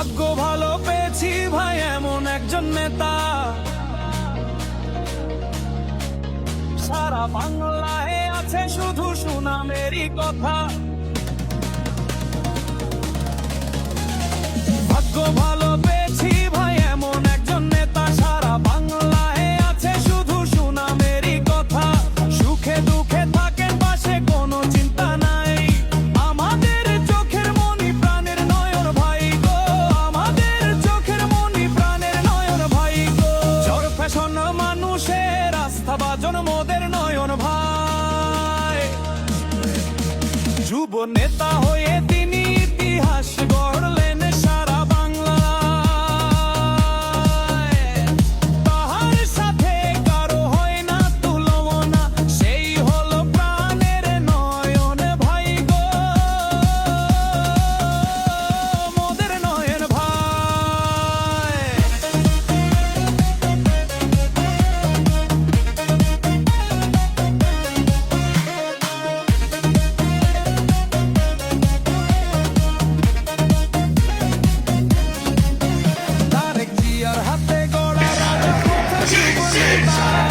ভাগ্য ভালো পেয়েছি ভাই এমন একজন নেতা। সারা বাংলায় আছে শুধু সুনামেরই কথা। দর্শন নয়ন ভাই। যুব নেতা হয়ে তিনি ইতিহাস গড়লেন। Six, six, six.